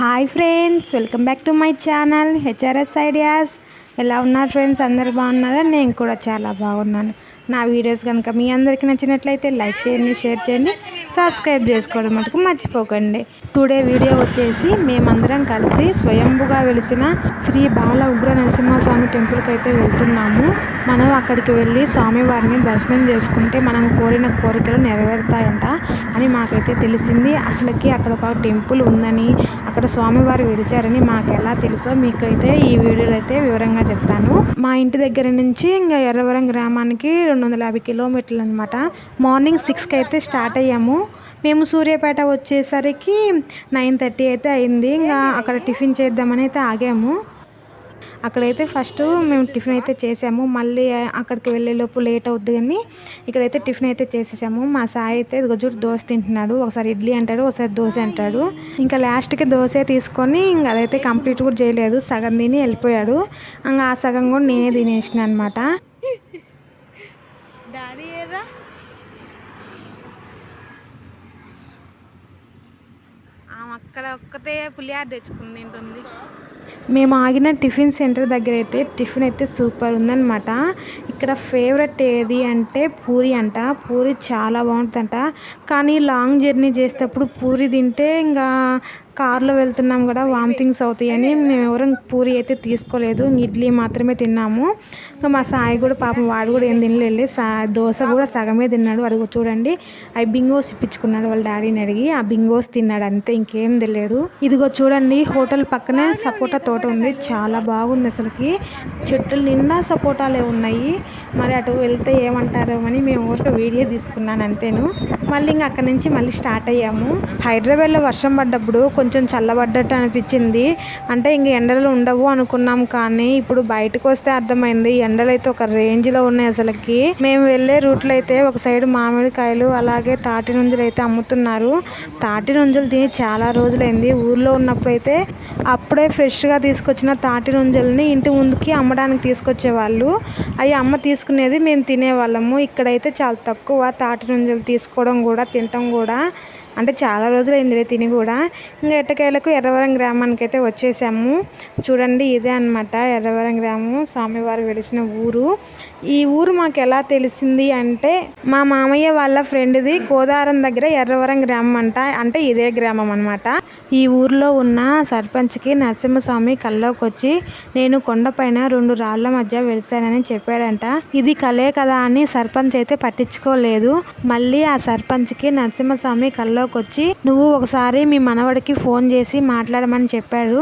Hi friends welcome back to my channel HRS ideas. ఎలా ఉన్నారు friends? అందరు బాగున్నారా? నేను కూడా చాలా బాగున్నాను. నా వీడియోస్ కనుక మీ అందరికీ నచ్చినట్లయితే లైక్ చేయండి షేర్ చేయండి సబ్స్క్రైబ్ చేసుకోవడం మటుకు మర్చిపోకండి. టుడే వీడియో వచ్చేసి మేమందరం కలిసి స్వయంభుగా వెలిసిన శ్రీ బాల ఉగ్ర నరసింహస్వామి టెంపుల్కి అయితే వెళ్తున్నాము. మనం అక్కడికి వెళ్ళి స్వామివారిని దర్శనం చేసుకుంటే మనం కోరిన కోరికలు నెరవేరుతాయంట అని మాకైతే తెలిసింది. అసలుకి అక్కడ ఒక టెంపుల్ ఉందని అక్కడ స్వామివారు వెలిచారని మాకు ఎలా తెలుసో మీకైతే ఈ వీడియోలో అయితే వివరంగా చెప్తాను. మా ఇంటి దగ్గర నుంచి ఇంకా ఎర్రవరం గ్రామానికి రెండు వందల యాభై కిలోమీటర్లు అనమాట మార్నింగ్ సిక్స్కి అయితే స్టార్ట్ అయ్యాము. మేము సూర్యాపేట వచ్చేసరికి నైన్ థర్టీ అయితే అయింది. ఇంకా అక్కడ టిఫిన్ చేద్దామని అయితే ఆగాము. అక్కడైతే ఫస్ట్ మేము టిఫిన్ అయితే చేసాము. మళ్ళీ అక్కడికి వెళ్ళేలోపు లేట్ అవుద్ది కానీ ఇక్కడైతే టిఫిన్ అయితే చేసేసాము. మా సాయి అయితే ఇదిగో చూడు దోశ తింటున్నాడు. ఒకసారి ఇడ్లీ అంటాడు ఒకసారి దోశ అంటాడు. ఇంకా లాస్ట్కి దోశ తీసుకొని ఇంకా అదైతే కంప్లీట్ కూడా చేయలేదు. సగం తిని వెళ్ళిపోయాడు. ఇంకా ఆ సగం కూడా నేనే తినేసిన అనమాట అక్కడ ఒక్కతే పులిహార తెచ్చుకుని తింటుంది మేము ఆగిన టిఫిన్ సెంటర్ దగ్గర అయితే టిఫిన్ అయితే సూపర్ ఉందన్నమాట. ఇక్కడ ఫేవరెట్ ఏది అంటే పూరి అంట. పూరి చాలా బాగుంటుందంట. కానీ లాంగ్ జర్నీ చేసేటప్పుడు పూరి తింటే ఇంకా కార్లో వెళ్తున్నాం కూడా వామిటింగ్స్ అవుతాయని మేము ఎవరం పూరి అయితే తీసుకోలేదు. ఇడ్లీ మాత్రమే తిన్నాము. ఇంకా మా సాయి కూడా పాపం వాడు కూడా ఏం తినలేదు సా దోశ కూడా సగమే తిన్నాడు. అడుగు చూడండి. అవి బింగోస్ ఇప్పించుకున్నాడు వాళ్ళ డాడీని అడిగి. ఆ బింగోస్ తిన్నాడు అంతే ఇంకేం తెలియదు ఇదిగో చూడండి హోటల్ పక్కనే సపోటా తోట ఉంది. చాలా బాగుంది అసలుకి. చెట్లు నిండా సపోటాలే ఉన్నాయి. మరి అటు వెళ్తే ఏమంటారో అని మేము ఊరికే వీడియో తీసుకున్నాను అంతేను. మళ్ళీ ఇంకా అక్కడి నుంచి మళ్ళీ స్టార్ట్ అయ్యాము. హైదరాబాద్లో వర్షం పడ్డప్పుడు కొంచెం కొంచెం చల్లబడ్డట్టు అనిపించింది. అంటే ఇంక ఎండలు ఉండవు అనుకున్నాం కానీ ఇప్పుడు బయటకు వస్తే అర్థమైంది. ఎండలు అయితే ఒక రేంజ్లో ఉన్నాయి అసలుకి. మేము వెళ్ళే రూట్లో అయితే ఒక సైడ్ మామిడికాయలు అలాగే తాటి నుంజులు అయితే అమ్ముతున్నారు. తాటి నుంజులు తిని చాలా రోజులైంది. ఊర్లో ఉన్నప్పుడు అయితే అప్పుడే ఫ్రెష్గా తీసుకొచ్చిన తాటి నుంజల్ని ఇంటి ముందుకి అమ్మడానికి తీసుకొచ్చేవాళ్ళు. అవి అమ్మ తీసుకునేది మేము తినేవాళ్ళము. ఇక్కడైతే చాలా తక్కువ తాటి నుంజలు తీసుకోవడం కూడా తినటం కూడా. అంటే చాలా రోజులు తిని కూడా. ఇంకా ఎట్టకేలకు ఎర్రవరం గ్రామానికి అయితే వచ్చేసాము. చూడండి ఇదే అనమాట ఎర్రవరం గ్రామం స్వామివారు వెలిసిన ఊరు. ఈ ఊరు మాకు ఎలా తెలిసింది అంటే మా మామయ్య వాళ్ళ ఫ్రెండ్ది గోదావరం దగ్గర ఎర్రవరం గ్రామం అంట అంటే ఇదే గ్రామం అనమాట ఈ ఊర్లో ఉన్న సర్పంచ్కి నరసింహస్వామి కల్లోకి వచ్చి నేను కొండపైన రెండు రాళ్ళ మధ్య వెలిసానని చెప్పాడంట. ఇది కలే కదా అని సర్పంచ్ అయితే పట్టించుకోలేదు. మళ్ళీ ఆ సర్పంచ్కి నరసింహస్వామి కల్లోకి వచ్చి నువ్వు ఒకసారి మీ మనవడికి ఫోన్ చేసి మాట్లాడమని చెప్పాడు.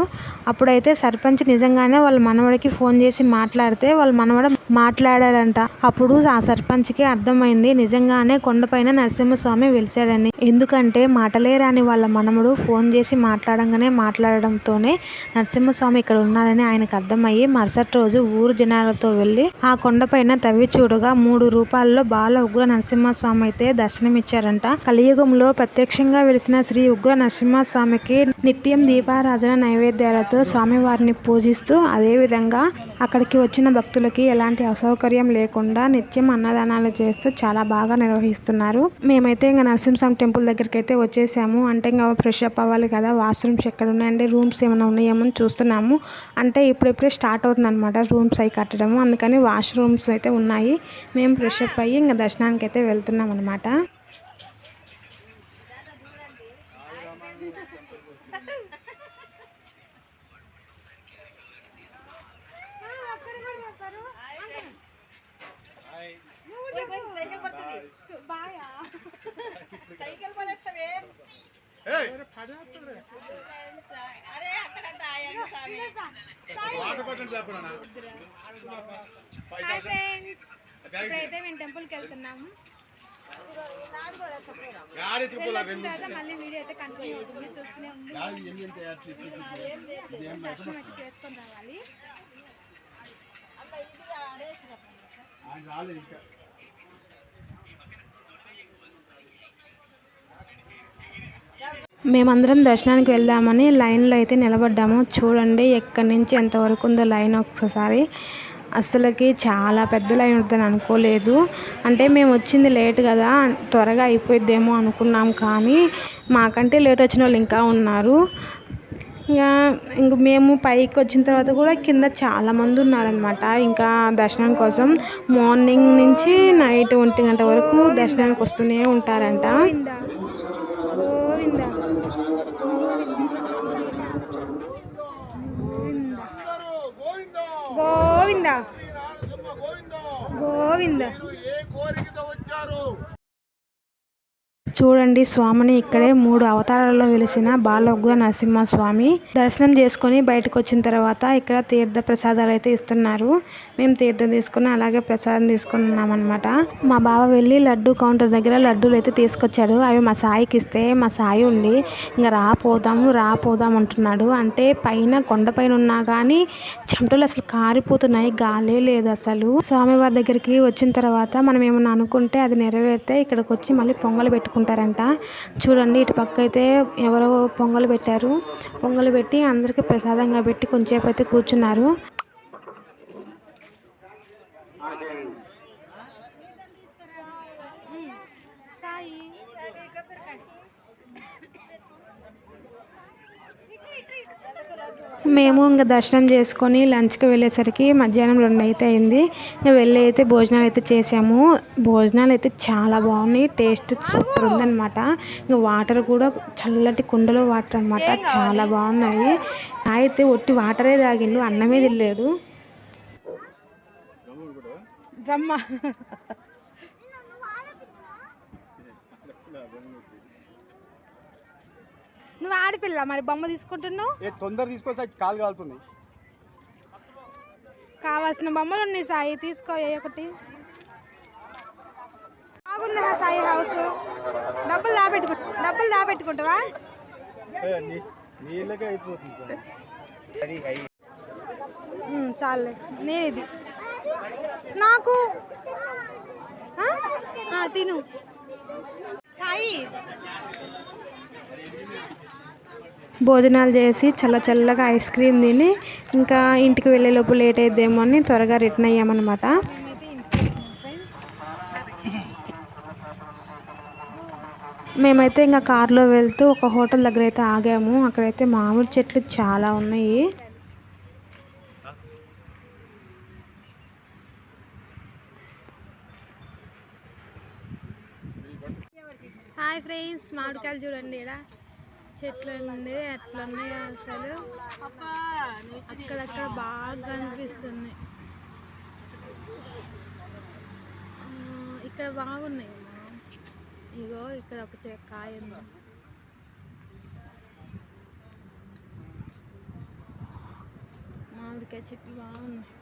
అప్పుడైతే సర్పంచ్ నిజంగానే వాళ్ళ మనవడికి ఫోన్ చేసి మాట్లాడితే వాళ్ళ మనవడ మాట్లాడాడంట. అప్పుడు ఆ సర్పంచ్కి అర్థమైంది నిజంగానే కొండపైన నరసింహస్వామి వెలిసాడని ఎందుకంటే మాటలే రాని వాళ్ళ మనముడు ఫోన్ చేసి మాట్లాడంగానే మాట్లాడడంతోనే నరసింహస్వామి ఇక్కడ ఉన్నారని ఆయనకు అర్థమయ్యి మరుసటి రోజు ఊరు జనాలతో వెళ్ళి ఆ కొండపైన తవ్వి చూడగా మూడు రూపాల్లో బాల ఉగ్ర నరసింహస్వామి అయితే దర్శనమిచ్చారంట. కలియుగంలో ప్రత్యక్షంగా వెలిసిన శ్రీ ఉగ్ర నరసింహస్వామికి నిత్యం దీపారాజన నైవేద్యాలతో స్వామివారిని పూజిస్తూ అదేవిధంగా అక్కడికి వచ్చిన భక్తులకి ఎలాంటి అసౌకర్యం లేకుండా నిత్యం అన్నదానాలు చేస్తూ చాలా బాగా నిర్వహిస్తున్నారు. మేమైతే ఇంకా నరసింహస్వామి టెంపుల్ దగ్గరికి అయితే వచ్చేసాము. అంటే ఇంకా ఫ్రెష్ అప్ అవ్వాలి కదా వాష్రూమ్స్ ఎక్కడ ఉన్నాయంటే రూమ్స్ ఏమైనా ఉన్నాయేమో చూస్తున్నాము. అంటే ఇప్పుడిప్పుడే స్టార్ట్ అవుతుంది అనమాట రూమ్స్ అవి కట్టడము. అందుకని వాష్రూమ్స్ అయితే ఉన్నాయి. మేము ఫ్రెష్ అప్ అయ్యి ఇంకా దర్శనానికి అయితే వెళ్తున్నాం అనమాట ఇప్పుడైతే మేము టెంపుల్కి వెళ్తున్నాము. మళ్ళీ వీడియో అయితే కంటిన్యూ అవుతుంది. చూస్తూనే ఉంది రావాలి. మేమందరం దర్శనానికి వెళ్దామని లైన్లో అయితే నిలబడ్డాము. చూడండి ఎక్కడి నుంచి ఎంతవరకు ఉందో లైన్ ఒకసారి అసలుకి చాలా పెద్ద లైన్ ఉంటుందని అనుకోలేదు. అంటే మేము వచ్చింది లేట్ కదా త్వరగా అయిపోయిద్దేమో అనుకున్నాం కానీ మాకంటే లేట్ వచ్చిన వాళ్ళు ఇంకా ఉన్నారు. ఇంకా ఇంక మేము పైకి వచ్చిన తర్వాత కూడా కింద చాలామంది ఉన్నారనమాట ఇంకా దర్శనం కోసం మార్నింగ్ నుంచి నైట్ ఒంటి గంట వరకు దర్శనానికి వస్తూనే ఉంటారంట. గోవింద? గోవింద. చూడండి స్వామిని ఇక్కడే మూడు అవతారాల్లో వెలిసిన బాలఉగ్ర నరసింహ స్వామి దర్శనం చేసుకొని బయటకు వచ్చిన తర్వాత ఇక్కడ తీర్థ ప్రసాదాలు అయితే ఇస్తున్నారు. మేము తీర్థం తీసుకుని అలాగే ప్రసాదం తీసుకున్నాం అనమాట మా బావ వెళ్ళి లడ్డు కౌంటర్ దగ్గర లడ్డూలు అయితే తీసుకొచ్చాడు. అవి మా సాయికి ఇస్తే మా సాయి ఉండి ఇంకా రా పోదాము రా పోదాం అంటున్నాడు. అంటే పైన కొండపైన ఉన్నా కానీ చెమటలు అసలు కారిపోతున్నాయి గాలే లేదు అసలు. స్వామివారి దగ్గరికి వచ్చిన తర్వాత మనం ఏమన్నా అనుకుంటే అది నెరవేరితే ఇక్కడికి వచ్చి మళ్ళీ పొంగలు పెట్టుకుంటారంట చూడండి ఇటు పక్క అయితే ఎవరో పొంగలు పెట్టారు. పొంగలు పెట్టి అందరికీ ప్రసాదంగా పెట్టి కొంచెంసేపు అయితే కూర్చున్నారు. మేము ఇంకా దర్శనం చేసుకొని లంచ్కి వెళ్ళేసరికి మధ్యాహ్నం రెండు అయితే అయింది. ఇంకా వెళ్ళి అయితే భోజనాలు అయితే చేసాము. భోజనాలు అయితే చాలా బాగున్నాయి. టేస్ట్ సూపర్ ఉందన్నమాట. ఇంకా వాటర్ కూడా చల్లటి కుండలో వాటర్ అనమాట చాలా బాగున్నాయి. అయితే ఒట్టి వాటరే తాగిండు. అన్నమే తినలేడు బ్రహ్మ నువ్వు ఆడపిల్ల మరి బొమ్మ తీసుకుంటున్నావు? ఏ తొందర అది కాలు కాలుతుంది. కావాల్సిన బొమ్మలు ఉన్నాయి సాయి తీసుకో ఏ ఒకటి. బాగుంది సాయి హౌస్ డబ్బులు దాపెట్టుకు డబ్బులు దాపెట్టుకుంటావా నీళ్ళకే అయిపోతుంది అది ఉమ్, చాలులే నేను ఇది నాకు? ఆ? ఆ, తిను. సాయి భోజనాలు చేసి చల్ల చల్లగా ఐస్ క్రీమ్ తిని ఇంకా ఇంటికి వెళ్ళేలోపు లేట్ అయిద్దేమో అని త్వరగా రిటర్న్ అయ్యామన్నమాట. మేమైతే ఇంకా కార్లో వెళ్తూ ఒక హోటల్ దగ్గర అయితే ఆగాము. అక్కడైతే మామిడి చెట్లు చాలా ఉన్నాయి. హాయ్ ఫ్రెండ్స్ మామిడికాయలు చూడండి ఇక్కడ చెట్లు ఉంది అట్లన్నీ అసలు? అక్కడక్కడ బాగా కనిపిస్తున్నాయి ఇక్కడ బాగున్నాయి ఇగో ఇక్కడ ఒక కాయ ఉంది. మామిడికాయ చెట్లు బాగున్నాయి.